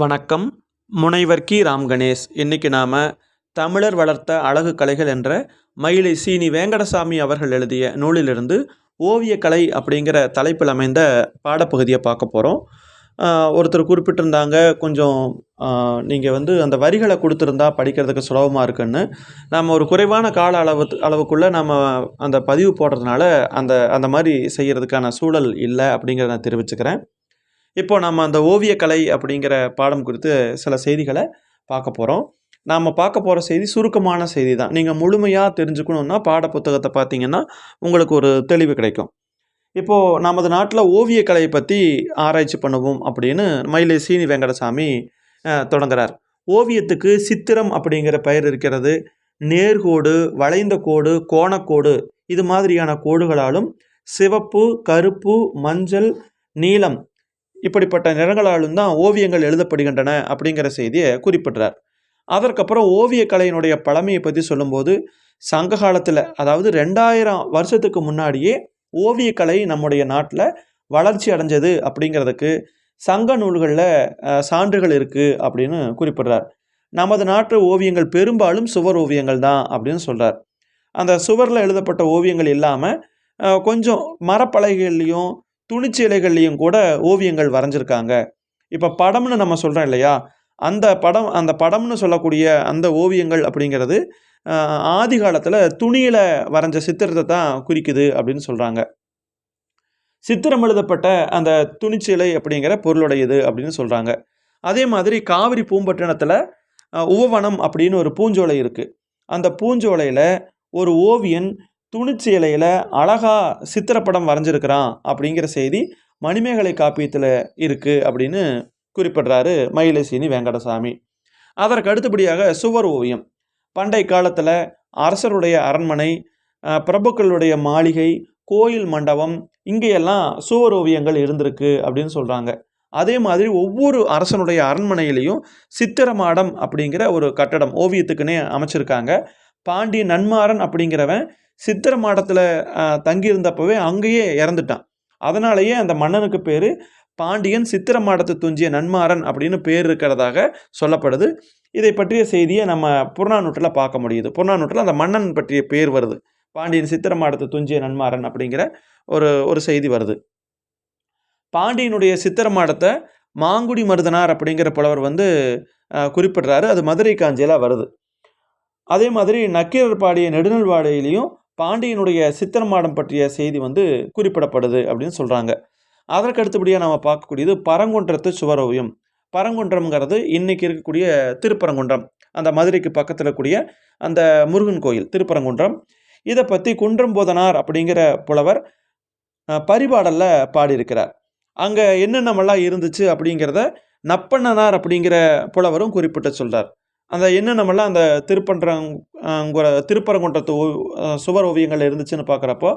வணக்கம். முனைவர் கி. ராம் கணேஷ். இன்றைக்கி நாம் தமிழர் வளர்த்த அழகு கலைகள் என்ற மயிலை சீனி வேங்கடசாமி அவர்கள் எழுதிய நூலிலிருந்து ஓவியக்கலை அப்படிங்கிற தலைப்பில் அமைந்த பாடப்பகுதியை பார்க்க போகிறோம் ஒருத்தர் குறிப்பிட்டிருந்தாங்க கொஞ்சம் நீங்கள் வந்து அந்த வரிகளை கொடுத்துருந்தா படிக்கிறதுக்கு சுலபமாக இருக்குன்னு. நம்ம ஒரு குறைவான கால அளவு அளவுக்குள்ளே நம்ம அந்த பதிவு போடுறதுனால அந்த அந்த மாதிரி செய்கிறதுக்கான சூழல் இல்லை அப்படிங்கிறத நான் தெரிவிச்சுக்கிறேன். இப்போ நம்ம அந்த ஓவியக்கலை அப்படிங்கிற பாடம் குறித்து சில செய்திகளை பார்க்க போகிறோம் நாம் பார்க்க போகிற செய்தி சுருக்கமான செய்தி தான் நீங்கள் முழுமையாக தெரிஞ்சுக்கணுன்னா பாட புத்தகத்தை பார்த்தீங்கன்னா உங்களுக்கு ஒரு தெளிவு கிடைக்கும். இப்போது நமது நாட்டில் ஓவியக்கலையை பற்றி ஆராய்ச்சி பண்ணுவோம் அப்படின்னு மயிலை சீனி வெங்கடசாமி தொடங்குறார். ஓவியத்துக்கு சித்திரம் அப்படிங்கிற பெயர் இருக்கிறது. நேர்கோடு வளைந்த கோடு கோணக்கோடு இது மாதிரியான கோடுகளாலும் சிவப்பு கருப்பு மஞ்சள் நீலம் இப்படிப்பட்ட நிறங்களாலும் தான் ஓவியங்கள் எழுதப்படுகின்றன அப்படிங்கிற செய்தியை குறிப்பிடுறார். அதற்கப்புறம் ஓவியக்கலையினுடைய பழமையை பற்றி சொல்லும்போது சங்க காலத்தில் அதாவது ரெண்டாயிரம் வருஷத்துக்கு முன்னாடியே ஓவியக்கலை நம்முடைய நாட்டில் வளர்ச்சி அடைஞ்சது அப்படிங்கிறதுக்கு சங்க நூல்களில் சான்றுகள் இருக்குது அப்படின்னு குறிப்பிடுறார். நமது நாட்டு ஓவியங்கள் பெரும்பாலும் சுவர் ஓவியங்கள் தான் அப்படின்னு சொல்கிறார் அந்த சுவரில் எழுதப்பட்ட ஓவியங்கள் இல்லாமல் கொஞ்சம் மரப்பலகைகள்லேயும் துணிச்சீலைகள்லையும் கூட ஓவியங்கள் வரைஞ்சிருக்காங்க. இப்போ படம்னு நம்ம சொல்கிறோம் இல்லையா? அந்த படம் அந்த படம்னு சொல்லக்கூடிய அந்த ஓவியங்கள் அப்படிங்கிறது ஆதி காலத்தில் துணியில் வரைஞ்ச சித்திரத்தை தான் குறிக்குது அப்படின்னு சொல்கிறாங்க சித்திரம் எழுதப்பட்ட அந்த துணிச்சிலை அப்படிங்கிற பொருளுடையது அப்படின்னு சொல்கிறாங்க அதே மாதிரி காவிரி பூம்பட்டினத்தில் உவவனம் அப்படின்னு ஒரு பூஞ்சோலை இருக்குது அந்த பூஞ்சோலையில் ஒரு ஓவியன் துணிச்சீலையில் அழகா சித்திரப்படம் வரைஞ்சிருக்கிறான் அப்படிங்கிற செய்தி மணிமேகலை காப்பியத்தில் இருக்குது அப்படின்னு குறிப்பிடுறாரு மயிலசீனி வெங்கடசாமி. அதற்கு அடுத்தபடியாக சுவர் ஓவியம். பண்டை காலத்தில் அரசருடைய அரண்மனை பிரபுக்களுடைய மாளிகை கோயில் மண்டபம் இங்கேயெல்லாம் சுவர் ஓவியங்கள் இருந்திருக்கு அப்படின்னு சொல்கிறாங்க அதே மாதிரி ஒவ்வொரு அரசனுடைய அரண்மனையிலையும் சித்திரமாடம் அப்படிங்கிற ஒரு கட்டடம் ஓவியத்துக்குன்னே அமைச்சிருக்காங்க. பாண்டிய நன்மாறன் அப்படிங்கிறவன் சித்திரமாடத்தில் தங்கியிருந்தப்பவே அங்கேயே இறந்துட்டான். அதனாலேயே அந்த மன்னனுக்கு பேர் பாண்டியன் சித்திரமாடத்து துஞ்சிய நன்மாறன் அப்படின்னு பேர் இருக்கிறதாக சொல்லப்படுது. இதை பற்றிய செய்தியை நம்ம புறநானூற்றில் பார்க்க முடியுது. புறநானூற்றில் அந்த மன்னன் பற்றிய பேர் வருது. பாண்டியன் சித்திரமாடத்து துஞ்சிய நன்மாறன் அப்படிங்கிற ஒரு ஒரு செய்தி வருது. பாண்டியனுடைய சித்திரமாடத்தை மாங்குடி மருதனார் அப்படிங்கிற புலவர் வந்து குறிப்பிடுறாரு. அது மதுரை காஞ்சியில் வருது. அதே மாதிரி நக்கீரர் பாடிய நெடுநல்வாடையிலையும் பாண்டியனுடைய சித்திரமாடம் பற்றிய செய்தி வந்து குறிப்பிடப்படுது அப்படின்னு சொல்கிறாங்க அதற்கு அடுத்தபடியாக நம்ம பார்க்கக்கூடியது பரங்குன்றத்து சுவர் ஓவியம் பரங்குன்றம்ங்கிறது இன்னைக்கு இருக்கக்கூடிய திருப்பரங்குன்றம். அந்த மதுரைக்கு பக்கத்தில் இருக்கக்கூடிய அந்த முருகன் கோயில் திருப்பரங்குன்றம். இதை பற்றி குன்றம்போதனார் அப்படிங்கிற புலவர் பரிபாடலில் பாடியிருக்கிறார். அங்கே என்னென்னமெல்லாம் இருந்துச்சு அப்படிங்கிறத நப்பண்ணனார் அப்படிங்கிற புலவரும் குறிப்பிட்டு சொல்கிறார் அந்த என்னென்னமெல்லாம் அந்த திருப்பன்றங் திருப்பரங்குன்றத்து ஓ- சுவர் ஓவியங்கள் இருந்துச்சுன்னு பார்க்குறப்போ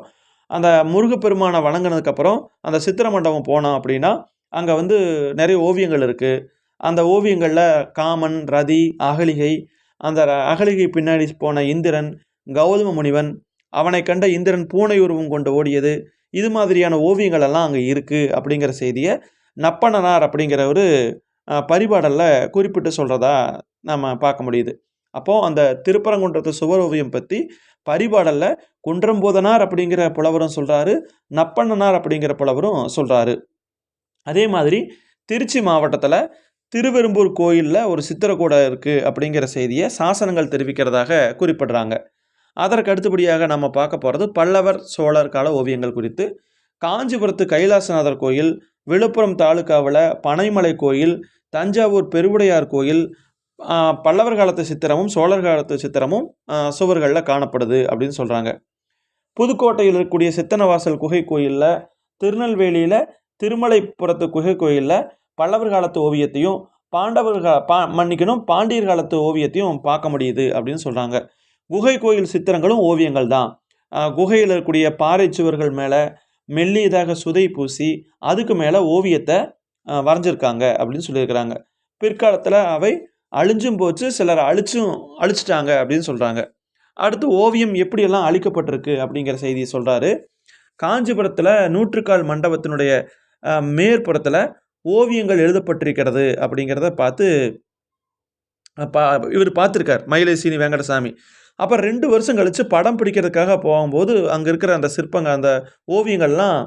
அந்த முருகப்பெருமானை வணங்கினதுக்கப்புறம் அந்த சித்திர மண்டபம் போனோம் அப்படின்னா அங்கே வந்து நிறைய ஓவியங்கள் இருக்குது அந்த ஓவியங்களில் காமன் ரதி அகலிகை அந்த அகலிகை பின்னாடி போன இந்திரன் கௌதம முனிவன் அவனை கண்ட இந்திரன் பூனை உருவம் கொண்டு ஓடியது. இது மாதிரியான ஓவியங்கள் எல்லாம் அங்கே இருக்குது அப்படிங்கிற செய்தியை நப்பணனார் அப்படிங்கிற ஒரு பரிபாடலில் குறிப்பிட்டு சொல்கிறதா நம்ம பார்க்க முடியுது. அப்போது அந்த திருப்பரங்குன்றத்து சுவர் ஓவியம் பற்றி பரிபாடலில் குன்றம்போதனார் அப்படிங்கிற புலவரும் சொல்கிறாரு நப்பண்ணனார் அப்படிங்கிற புலவரும் சொல்கிறாரு அதே மாதிரி திருச்சி மாவட்டத்தில் திருவெரும்பூர் கோயிலில் ஒரு சித்திரக்கூட இருக்குது அப்படிங்கிற செய்தியை சாசனங்கள் தெரிவிக்கிறதாக குறிப்பிடுறாங்க. அதற்கு அடுத்தபடியாக நம்ம பார்க்க போகிறது பல்லவர் சோழர் கால ஓவியங்கள் குறித்து. காஞ்சிபுரத்து கைலாசநாதர் கோயில் விழுப்புரம் தாலுக்காவில் பனைமலை கோயில் தஞ்சாவூர் பெருவுடையார் கோயில் பல்லவர் காலத்து சித்திரமும் சோழர் காலத்து சித்திரமும் சுவர்களில் காணப்படுது அப்படின்னு சொல்கிறாங்க புதுக்கோட்டையில் இருக்கக்கூடிய சித்தனவாசல் குகை கோயிலில் திருநெல்வேலியில் திருமலைப்புறத்து குகை கோயிலில் பல்லவர் காலத்து ஓவியத்தையும் பாண்டவர்கள் பா மன்னிக்கணும் பாண்டியர் காலத்து ஓவியத்தையும் பார்க்க முடியுது அப்படின்னு சொல்கிறாங்க குகை கோயில் சித்திரங்களும் ஓவியங்கள் தான். குகையில் இருக்கக்கூடிய பாறை சுவர்கள் மேலே மெல்லியதாக சுதை பூசி அதுக்கு மேலே ஓவியத்தை வரைஞ்சிருக்காங்க அப்படின்னு சொல்லியிருக்கிறாங்க. பிற்காலத்தில் அவை அழிஞ்சும் போச்சு சிலர் அழிச்சும் அழிச்சிட்டாங்க அப்படின்னு சொல்கிறாங்க அடுத்து ஓவியம் எப்படியெல்லாம் அழிக்கப்பட்டிருக்கு அப்படிங்கிற செய்தியை சொல்கிறாரு காஞ்சிபுரத்தில் நூற்றுக்கால் மண்டபத்தினுடைய மேற்புறத்தில் ஓவியங்கள் எழுதப்பட்டிருக்கிறது அப்படிங்கிறத பார்த்து பா இவர் பார்த்துருக்கார் மயிலை சீனி வெங்கடசாமி. அப்போ ரெண்டு வருஷம் கழித்து படம் பிடிக்கிறதுக்காக போகும்போது அங்கே இருக்கிற அந்த சிற்பங்கள் அந்த ஓவியங்கள்லாம்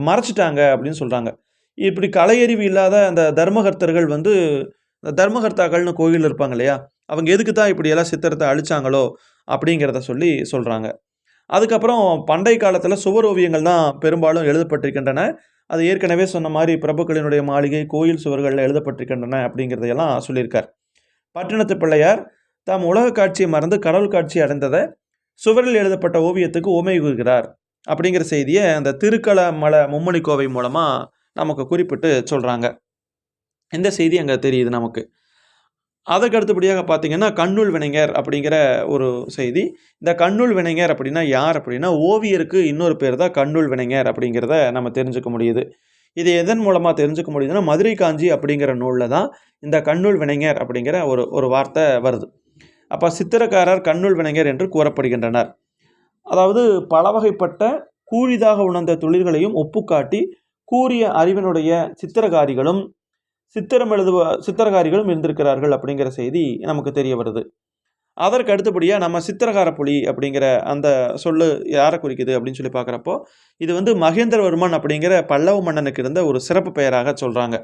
மறைச்சிட்டாங்க அப்படின்னு சொல்கிறாங்க இப்படி கலையறிவு இல்லாத அந்த தர்மகர்த்தர்கள் வந்து தர்மகர்த்தாக்கள்னு கோயில் இருப்பாங்க இல்லையா? அவங்க எதுக்கு தான் இப்படியெல்லாம் சித்திரத்தை அழிச்சாங்களோ அப்படிங்கிறத சொல்லி சொல்கிறாங்க அதுக்கப்புறம் பண்டை காலத்தில் சுவர் ஓவியங்கள் தான் பெரும்பாலும் எழுதப்பட்டிருக்கின்றன. அது ஏற்கனவே சொன்ன மாதிரி பிரபுக்களினுடைய மாளிகை கோயில் சுவர்களில் எழுதப்பட்டிருக்கின்றன அப்படிங்கிறதையெல்லாம் சொல்லியிருக்கார். பட்டினத்து பிள்ளையார் தாம் உலக காட்சியை மறந்து கடவுள் காட்சி அடைந்ததை சுவரில் எழுதப்பட்ட ஓவியத்துக்கு ஓமை கூறுகிறார். அப்படிங்கிற செய்தியை அந்த திருக்கல மலை மும்மணி கோவை மூலமாக நமக்கு குறிப்பிட்டு சொல்கிறாங்க இந்த செய்தி அங்கே தெரியுது நமக்கு. அதற்கு அடுத்தபடியாக பார்த்தீங்கன்னா கண்ணுள் வினைஞர் அப்படிங்கிற ஒரு செய்தி. இந்த கண்ணுள் வினைஞர் அப்படின்னா யார் அப்படின்னா ஓவியருக்கு இன்னொரு பேர் தான் கண்ணுள் வினைஞர் அப்படிங்கிறத நம்ம தெரிஞ்சுக்க முடியுது. இது எதன் மூலமாக தெரிஞ்சுக்க முடியுதுன்னா மதுரை காஞ்சி அப்படிங்கிற நூலில் தான் இந்த கண்ணுள் வினைஞர் அப்படிங்கிற ஒரு ஒரு வார்த்தை வருது. அப்போ சித்திரக்காரர் கண்ணுள் வினைஞர் என்று கூறப்படுகின்றனர். அதாவது பல வகைப்பட்ட கூழிதாக உணர்ந்த தொழில்களையும் ஒப்புக்காட்டி கூறிய அறிவினுடைய சித்திரகாரிகளும் சித்திரம் எழுதுவ சித்திரகாரிகளும் இருந்திருக்கிறார்கள் அப்படிங்கிற செய்தி நமக்கு தெரிய வருது. அதற்கு அடுத்தபடியாக நம்ம சித்திரகார புலி அப்படிங்கிற அந்த சொல்லு யாரை குறிக்குது அப்படின்னு சொல்லி பார்க்குறப்போ இது வந்து மகேந்திரவர்மன் அப்படிங்கிற பல்லவ மன்னனுக்கு இருந்த ஒரு சிறப்பு பெயராக சொல்கிறாங்க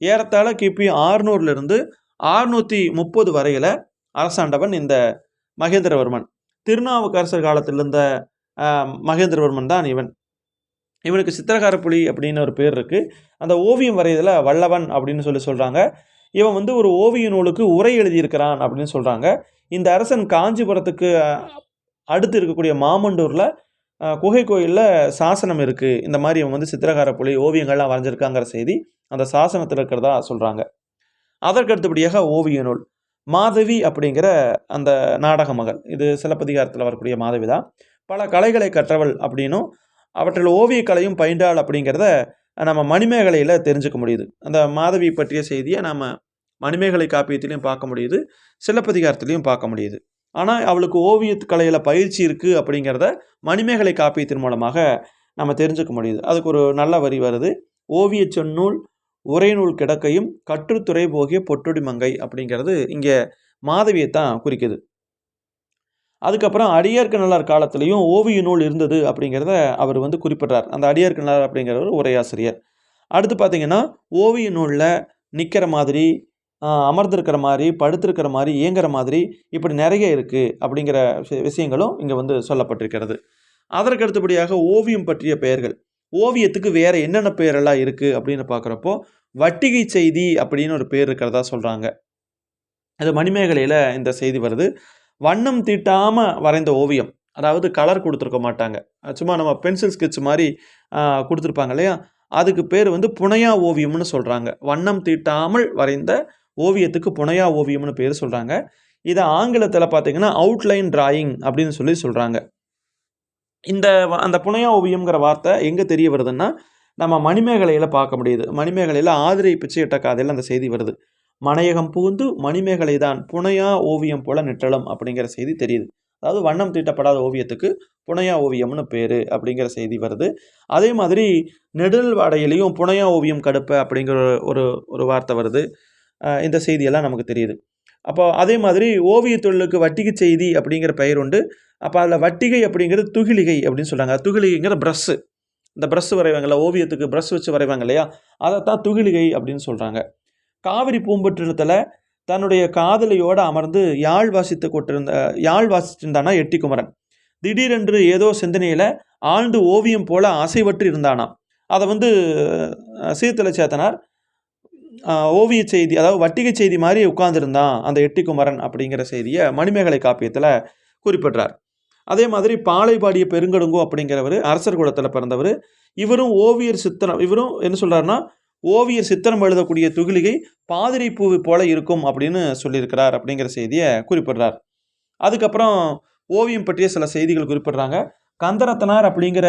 ஏறத்தாழ கிபி ஆறுநூறுலேருந்து ஆறுநூற்றி முப்பது வரையில் அரசாண்டவன் இந்த மகேந்திரவர்மன். திருநாவுக்கரசர் காலத்தில் இருந்த மகேந்திரவர்மன் தான் இவன். இவனுக்கு சித்திரகார புலி அப்படின்னு ஒரு பேர் இருக்குது அந்த ஓவியம் வரையதில் வல்லவன் அப்படின்னு சொல்லி சொல்கிறாங்க இவன் வந்து ஒரு ஓவிய நூலுக்கு உரை எழுதியிருக்கிறான் அப்படின்னு சொல்கிறாங்க இந்த அரசன் காஞ்சிபுரத்துக்கு அடுத்து இருக்கக்கூடிய மாமண்டூரில் குகை கோயிலில் சாசனம் இருக்குது இந்த மாதிரி இவன் வந்து சித்திரகார புலி ஓவியங்கள்லாம் வரைஞ்சிருக்காங்கிற செய்தி அந்த சாசனத்தில் இருக்கிறதா சொல்கிறாங்க அதற்கு அடுத்தபடியாக ஓவிய நூல் மாதவி அப்படிங்கிற அந்த நாடக மகள். இது சிலப்பதிகாரத்தில் வரக்கூடிய மாதவி தான் பல கலைகளை கற்றவள் அப்படின்னும் அவற்றில் ஓவியக்கலையும் பயின்றாள் அப்படிங்கிறத நம்ம மணிமேகலையில் தெரிஞ்சுக்க முடியுது. அந்த மாதவி பற்றிய செய்தியை நம்ம மணிமேகலை காப்பியத்திலையும் பார்க்க முடியுது சிலப்பதிகாரத்திலையும் பார்க்க முடியுது. ஆனால் அவளுக்கு ஓவியத் கலையில் பயிற்சி இருக்குது அப்படிங்கிறத மணிமேகலை காப்பியத்தின் மூலமாக நம்ம தெரிஞ்சுக்க முடியுது. அதுக்கு ஒரு நல்ல வரி வருது ஓவியச் சொன்னூல் உரைநூல் கிடக்கையும் கற்றுத்துறை போகிய பொட்டுடி மங்கை அப்படிங்கிறது இங்கே மாதவியை தான் குறிக்குது. அதுக்கப்புறம் அடியார்க்கு நல்லார் காலத்துலேயும் ஓவிய நூல் இருந்தது அப்படிங்கிறத அவர் வந்து குறிப்பிட்றார். அந்த அடியார்க்கு நல்லார் அப்படிங்கிறவர் உரையாசிரியர். அடுத்து பார்த்தீங்கன்னா ஓவிய நூலில் நிற்கிற மாதிரி அமர்ந்திருக்கிற மாதிரி படுத்திருக்கிற மாதிரி இயங்குற மாதிரி இப்படி நிறைய இருக்குது அப்படிங்கிற விஷயங்களும் இங்கே வந்து சொல்லப்பட்டிருக்கிறது. அதற்கு அடுத்தபடியாக ஓவியம் பற்றிய பெயர்கள். ஓவியத்துக்கு வேறு என்னென்ன பெயரெல்லாம் இருக்குது அப்படின்னு பார்க்குறப்போ வட்டிகை செய்தி அப்படின்னு ஒரு பேர் இருக்கிறதா சொல்கிறாங்க அது மணிமேகலையில் இந்த செய்தி வருது. வண்ணம் தீட்டாமல் வரைந்த ஓவியம். அதாவது கலர் கொடுத்துருக்க மாட்டாங்க. சும்மா நம்ம பென்சில் ஸ்கெட்ச் மாதிரி கொடுத்துருப்பாங்க இல்லையா? அதுக்கு பேர் வந்து புனையா ஓவியம்னு சொல்கிறாங்க வண்ணம் தீட்டாமல் வரைந்த ஓவியத்துக்கு புனையா ஓவியம்னு பேர் சொல்கிறாங்க இதை ஆங்கிலத்தில் பார்த்தீங்கன்னா அவுட்லைன் டிராயிங் அப்படின்னு சொல்லி சொல்கிறாங்க இந்த வ- அந்த புனையா ஓவியம்ங்கிற வார்த்தை எங்கே தெரிய வருதுன்னா நம்ம மணிமேகலையில் பார்க்க முடியுது. மணிமேகலையில் ஆதிரை பிச்சையிட்ட காதையில் அந்த செய்தி வருது. மனையகம் புகுந்து மணிமேகலை தான் புனையா ஓவியம் போல நிற்றலும் அப்படிங்கிற செய்தி தெரியுது. அதாவது வண்ணம் தீட்டப்படாத ஓவியத்துக்கு புனையா ஓவியம்னு பேர் அப்படிங்கிற செய்தி வருது. அதே மாதிரி நெடில் வாடையிலையும் புனையா ஓவியம் கடுப்ப அப்படிங்கிற ஒரு ஒரு வார்த்தை வருது. இந்த செய்தியெல்லாம் நமக்கு தெரியுது. அப்போ அதே மாதிரி ஓவிய தொழிலுக்கு வட்டிகை செய்தி அப்படிங்கிற பெயர் உண்டு. அப்போ அதில் வட்டிகை அப்படிங்கிறது துகிலிகை அப்படின்னு சொல்கிறாங்க துகிலிகைங்கிற ப்ரஷ்ஷு இந்த ப்ரஷ் வரைவாங்கல்ல ஓவியத்துக்கு ப்ரஷ் வச்சு வரைவாங்க இல்லையா? அதைத்தான் துகிலிகை அப்படின்னு சொல்கிறாங்க காவிரி பூம்பற்றினத்தில் தன்னுடைய காதலியோடு அமர்ந்து யாழ் வாசித்து கொண்டிருந்த யாழ் வாசிச்சிருந்தானா எட்டி குமரன் திடீரென்று ஏதோ சிந்தனையில் ஆழ்ந்து ஓவியம் போல அசைவற்று இருந்தானாம். அதை வந்து அஹ், சீர்தலை சேத்தனார் ஓவிய செய்தி அதாவது வட்டிகை செய்தி மாதிரி உட்கார்ந்துருந்தான் அந்த எட்டி குமரன் அப்படிங்கிற செய்தியை மணிமேகலை காப்பியத்தில் குறிப்பிடுறார். அதே மாதிரி பாலை பெருங்கடுங்கோ அப்படிங்கிறவர் அரசர் குலத்தில் பிறந்தவர் இவரும் ஓவியர் சித்தனம் இவரும் என்ன சொல்கிறாருன்னா ஓவியர் சித்திரம் எழுதக்கூடிய துகிலிகை பாதிரி பூவை போல இருக்கும் அப்படின்னு சொல்லியிருக்கிறார் அப்படிங்கிற செய்தியை குறிப்பிடுறார். அதுக்கப்புறம் ஓவியம் பற்றிய சில செய்திகள் குறிப்பிடுறாங்க. கந்தரத்தனார் அப்படிங்கிற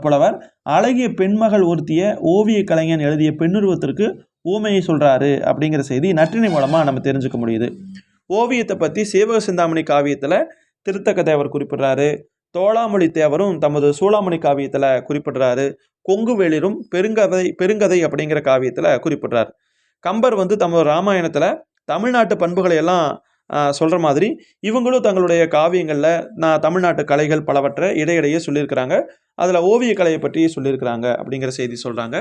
புலவர் அழகிய பெண்மகள் ஒருத்திய ஓவிய கலைஞன் எழுதிய பெண்ணுருவத்திற்கு ஊமையை சொல்கிறாரு அப்படிங்கிற செய்தி நற்றினை மூலமாக நம்ம தெரிஞ்சுக்க முடியுது. ஓவியத்தை பற்றி சேவக சிந்தாமணி காவியத்தில் திருத்தக்க தேவர் குறிப்பிடுறாரு. தோளாமொழி தேவரும் தமது சூளாமணி காவியத்தில் குறிப்பிடுறாரு. கொங்குவேளிரும் பெருங்கதை பெருங்கதை அப்படிங்கிற காவியத்தில் குறிப்பிடுறார். கம்பர் வந்து தமது ராமாயணத்தில் தமிழ்நாட்டு பண்புகளை எல்லாம் சொல்கிற மாதிரி இவங்களும் தங்களுடைய காவியங்களில் நான் தமிழ்நாட்டு கலைகள் பலவற்றை இடையிடையே சொல்லியிருக்கிறாங்க. அதில் ஓவிய கலையை பற்றி சொல்லியிருக்கிறாங்க அப்படிங்கிற செய்தி சொல்கிறாங்க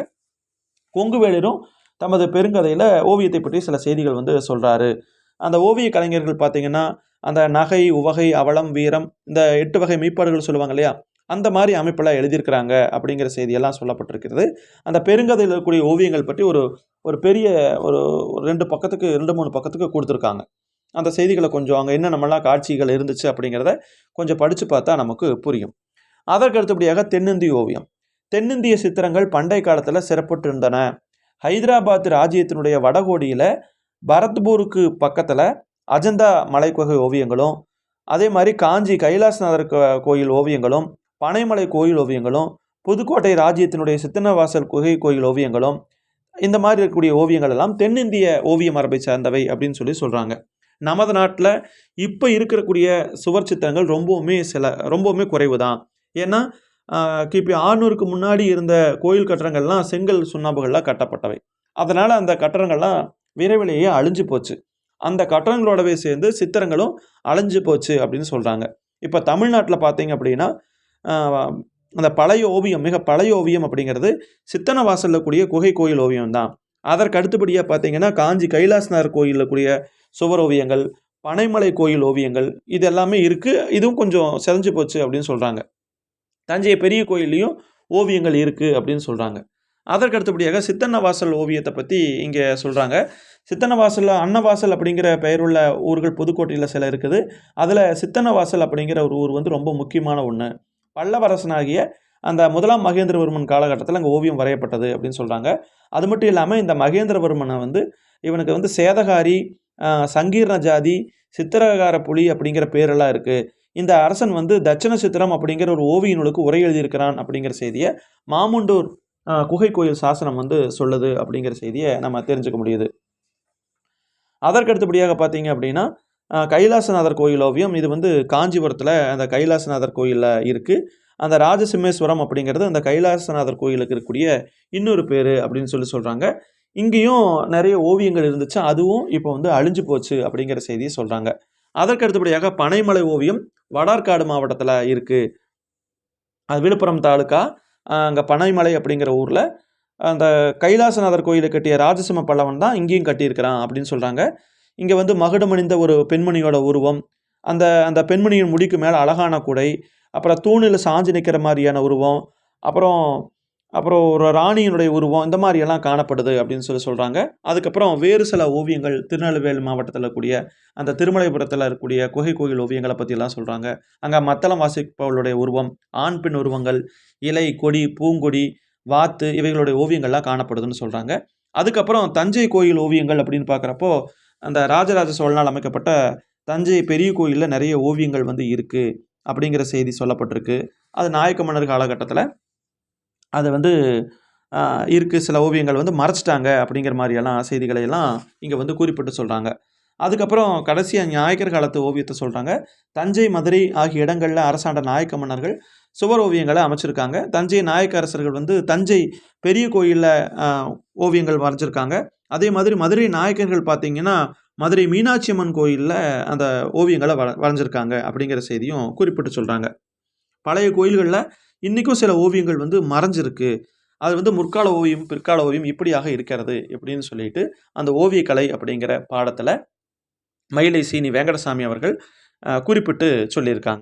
கொங்குவேளிரும் தமது பெருங்கதையில் ஓவியத்தை பற்றி சில செய்திகள் வந்து சொல்கிறாரு அந்த ஓவிய கலைஞர்கள் பார்த்தீங்கன்னா அந்த நகை உவகை அவலம் வீரம் இந்த எட்டு வகை மீப்பாடுகள் சொல்லுவாங்க இல்லையா? அந்த மாதிரி அமைப்பெல்லாம் எழுதியிருக்கிறாங்க அப்படிங்கிற செய்தியெல்லாம் சொல்லப்பட்டிருக்கிறது. அந்த பெருங்கதையில் இருக்கக்கூடிய ஓவியங்கள் பற்றி ஒரு ஒரு பெரிய ஒரு ரெண்டு பக்கத்துக்கு ரெண்டு மூணு பக்கத்துக்கு கொடுத்துருக்காங்க. அந்த செய்திகளை கொஞ்சம் அங்கே என்ன நம்மளாம் காட்சிகள் இருந்துச்சு அப்படிங்கிறத கொஞ்சம் படித்து பார்த்தா நமக்கு புரியும். அதற்கு அடுத்தபடியாக தென்னிந்திய ஓவியம். தென்னிந்திய சித்திரங்கள் பண்டை காலத்தில் சிறப்பட்டிருந்தன. இருந்தன ஹைதராபாத் ராஜ்யத்தினுடைய வடகோடியில் பரத்பூருக்கு பக்கத்தில் அஜந்தா மலைக்குகை ஓவியங்களும் அதே மாதிரி காஞ்சி கைலாசநாதர் கோயில் ஓவியங்களும் பனைமலை கோயில் ஓவியங்களும் புதுக்கோட்டை ராஜ்யத்தினுடைய சித்தன்னவாசல் குகை கோயில் ஓவியங்களும் இந்த மாதிரி இருக்கக்கூடிய ஓவியங்கள் எல்லாம் தென்னிந்திய ஓவிய மரபை சார்ந்தவை அப்படின்னு சொல்லி சொல்கிறாங்க நமது நாட்டில் இப்போ இருக்கக்கூடிய சுவர் சித்திரங்கள் ரொம்பவுமே சில ரொம்பவுமே குறைவு தான் ஏன்னா கிபி ஆறுநூறுக்கு முன்னாடி இருந்த கோயில் கட்டடங்கள்லாம் செங்கல் சுண்ணாம்புகள்லாம் கட்டப்பட்டவை. அதனால் அந்த கட்டடங்கள்லாம் விரைவிலேயே அழிஞ்சு போச்சு. அந்த கட்டடங்களோடவே சேர்ந்து சித்திரங்களும் அழிஞ்சு போச்சு அப்படின்னு சொல்கிறாங்க இப்போ தமிழ்நாட்டில் பார்த்தீங்க அப்படின்னா அந்த பழைய ஓவியம் மிக பழைய ஓவியம் அப்படிங்கிறது சித்தனை வாசலில் கூடிய குகை கோயில் ஓவியம் தான் அதற்கு அடுத்தபடியாக பார்த்தீங்கன்னா காஞ்சி கைலாசநாதர் கோயிலில் கூடிய சுவர் ஓவியங்கள் பனைமலை கோயில் ஓவியங்கள் இது எல்லாமே இருக்குது இதுவும் கொஞ்சம் செதஞ்சு போச்சு அப்படின்னு சொல்கிறாங்க தஞ்சை பெரிய கோயில்லையும் ஓவியங்கள் இருக்குது அப்படின்னு சொல்கிறாங்க அதற்கு அடுத்தபடியாக சித்தன்னவாசல் ஓவியத்தை பற்றி இங்கே சொல்கிறாங்க சித்தன்னவாசலில் அன்னவாசல் அப்படிங்கிற பெயருள்ள ஊர்கள் புதுக்கோட்டையில் சில இருக்குது. அதில் சித்தன்னவாசல் அப்படிங்கிற ஒரு ஊர் வந்து ரொம்ப முக்கியமான ஒன்று பல்லவரசனாகிய அந்த முதலாம் மகேந்திரவர்மன் காலகட்டத்தில் அங்கே ஓவியம் வரையப்பட்டது அப்படின்னு சொல்கிறாங்க அது மட்டும் இல்லாமல் இந்த மகேந்திரவர்மனை வந்து இவனுக்கு வந்து சேதகாரி சங்கீர்ண ஜாதி சித்திரகார புலி அப்படிங்கிற பேரெல்லாம் இருக்குது இந்த அரசன் வந்து தட்சண சித்திரம் அப்படிங்கிற ஒரு ஓவிய நூலுக்கு உரை எழுதியிருக்கிறான் அப்படிங்கிற செய்தியை மாமுண்டூர் குகை கோயில் சாசனம் வந்து சொல்லுது அப்படிங்கிற செய்தியை நம்ம தெரிஞ்சுக்க முடியுது. அதற்கு அடுத்தபடியாக பார்த்தீங்க அப்படின்னா கைலாசநாதர் கோயில் ஓவியம். இது வந்து காஞ்சிபுரத்தில் அந்த கைலாசநாதர் கோயிலில் இருக்குது அந்த ராஜசிம்மேஸ்வரம் அப்படிங்கிறது அந்த கைலாசநாதர் கோயிலுக்கு இருக்கக்கூடிய இன்னொரு பேர் அப்படின்னு சொல்லி சொல்கிறாங்க இங்கேயும் நிறைய ஓவியங்கள் இருந்துச்சு. அதுவும் இப்போ வந்து அழிஞ்சு போச்சு அப்படிங்கிற செய்தியை சொல்கிறாங்க அதற்கு அடுத்தபடியாக பனைமலை ஓவியம் வடார்காடு மாவட்டத்தில் இருக்குது அது விழுப்புரம் தாலுக்கா அங்கே பனைமலை அப்படிங்கிற ஊரில் அந்த கைலாசநாதர் கோயிலை கட்டிய ராஜசிம்ம பல்லவன் தான் இங்கேயும் கட்டியிருக்கிறான் அப்படின்னு சொல்கிறாங்க இங்கே வந்து மகுடமணிந்த ஒரு பெண்மணியோட உருவம். அந்த அந்த பெண்மணியின் முடிக்கு மேலே அழகான குடை அப்புறம் தூணில் சாஞ்சு நிற்கிற மாதிரியான உருவம் அப்புறம் அப்புறம் ஒரு ராணியினுடைய உருவம் இந்த மாதிரியெல்லாம் காணப்படுது அப்படின்னு சொல்லி சொல்கிறாங்க அதுக்கப்புறம் வேறு சில ஓவியங்கள் திருநெல்வேலி மாவட்டத்தில் இருக்கக்கூடிய அந்த திருமலைபுரத்தில் இருக்கக்கூடிய குகை கோயில் ஓவியங்களை பற்றியெல்லாம் சொல்கிறாங்க அங்கே மத்தளம் வாசிப்பவர்களுடைய உருவம் ஆண் பெண் உருவங்கள் இலை கொடி பூங்கொடி வாத்து இவைகளுடைய ஓவியங்கள்லாம் காணப்படுதுன்னு சொல்கிறாங்க அதுக்கப்புறம் தஞ்சை கோயில் ஓவியங்கள் அப்படின்னு பார்க்குறப்போ அந்த ராஜராஜ சோழனால் அமைக்கப்பட்ட தஞ்சை பெரிய கோயிலில் நிறைய ஓவியங்கள் வந்து இருக்குது அப்படிங்கிற செய்தி சொல்லப்பட்டிருக்கு. அது நாயக்க மன்னர் காலகட்டத்தில் அது வந்து இருக்குது சில ஓவியங்கள் வந்து மறைச்சிட்டாங்க அப்படிங்கிற மாதிரியெல்லாம் செய்திகளை எல்லாம் இங்கே வந்து குறிப்பிட்டு சொல்கிறாங்க அதுக்கப்புறம் கடைசியாக நாயக்கர் காலத்து ஓவியத்தை சொல்கிறாங்க தஞ்சை மதுரை ஆகிய இடங்களில் அரசாண்ட நாயக்க மன்னர்கள் சுவர் ஓவியங்களை அமைச்சிருக்காங்க. தஞ்சை நாயக்க அரசர்கள் வந்து தஞ்சை பெரிய கோயிலில் ஓவியங்கள் வரைஞ்சிருக்காங்க. அதே மாதிரி மதுரை நாயக்கர்கள் பார்த்தீங்கன்னா மதுரை மீனாட்சி அம்மன் கோயிலில் அந்த ஓவியங்களை வர வரைஞ்சிருக்காங்க அப்படிங்கிற செய்தியும் குறிப்பிட்டு சொல்கிறாங்க பழைய கோயில்களில் இன்றைக்கும் சில ஓவியங்கள் வந்து மறைஞ்சிருக்கு. அது வந்து முற்கால ஓவியம் பிற்கால ஓவியம் இப்படியாக இருக்கிறது எப்படின்னு சொல்லிட்டு அந்த ஓவியக்கலை அப்படிங்கிற பாடத்தில் மயிலை சீனி வெங்கடசாமி அவர்கள் குறிப்பிட்டு சொல்லியிருக்காங்க.